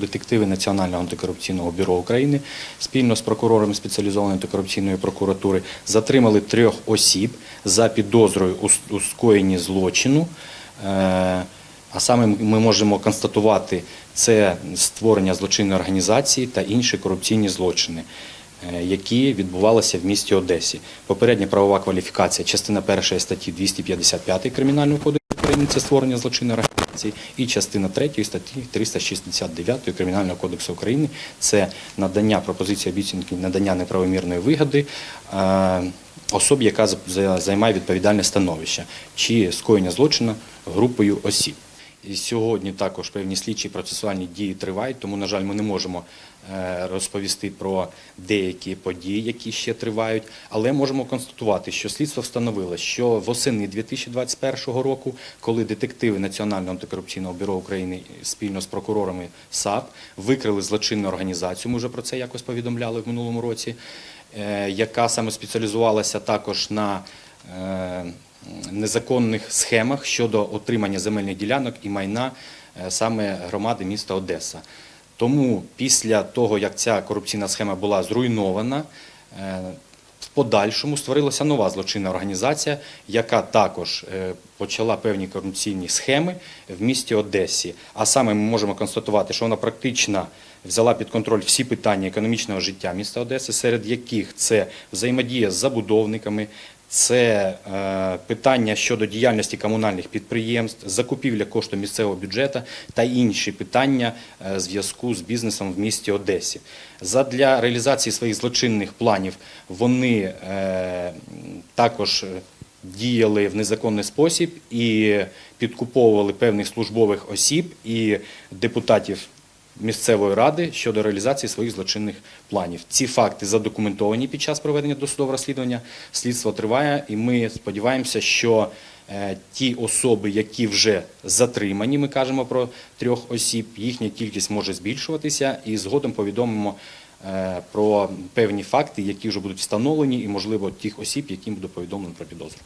Детективи Національного антикорупційного бюро України спільно з прокурором спеціалізованої антикорупційної прокуратури затримали трьох осіб за підозрою у скоєнні злочину. Е, А саме ми можемо констатувати це створення злочинної організації та інші корупційні злочини, е, які відбувалися в місті Одесі. Попередня правова кваліфікація, частина першої статті 255 Кримінального кодексу України це створення злочинної організації, і частина 3 статті 369 Кримінального кодексу України це надання пропозиції обіцянки надання неправомірної вигоди е, особі, яка за- за- займає відповідальне становище, чи скоєння злочину групою осіб. І сьогодні також певні слідчі процесуальні дії тривають, тому, на жаль, ми не можемо е, розповісти про деякі події, які ще тривають, але можемо констатувати, що слідство встановило, що восени 2021 року, коли детективи Національного антикорупційного бюро України спільно з прокурорами САП викрили злочинну організацію, ми вже про це якось повідомляли в минулому році, е, яка саме спеціалізувалася також на е, незаконних схемах щодо отримання земельних ділянок і майна е, саме громади міста Одеса. Тому після того, як ця корупційна схема була зруйнована, е, в подальшому створилася нова злочинна організація, яка також е, почала певні корупційні схеми в місті Одесі. А саме ми можемо констатувати, що вона практично взяла під контроль всі питання економічного життя міста Одеси, серед яких це взаємодія з забудовниками, це е, питання щодо діяльності комунальних підприємств, закупівля коштів місцевого бюджету та інші питання е, зв'язку з бізнесом в місті Одесі. Задля реалізації своїх злочинних планів вони е, також діяли в незаконний спосіб і підкуповували певних службових осіб і депутатів місцевої ради щодо реалізації своїх злочинних планів. Ці факти задокументовані під час проведення досудового розслідування. Слідство триває, і ми сподіваємося, що е, ті особи, які вже затримані, ми кажемо про трьох осіб, їхня кількість може збільшуватися, і згодом повідомимо е, про певні факти, які вже будуть встановлені, і можливо тих осіб, яким буде повідомлено про підозру.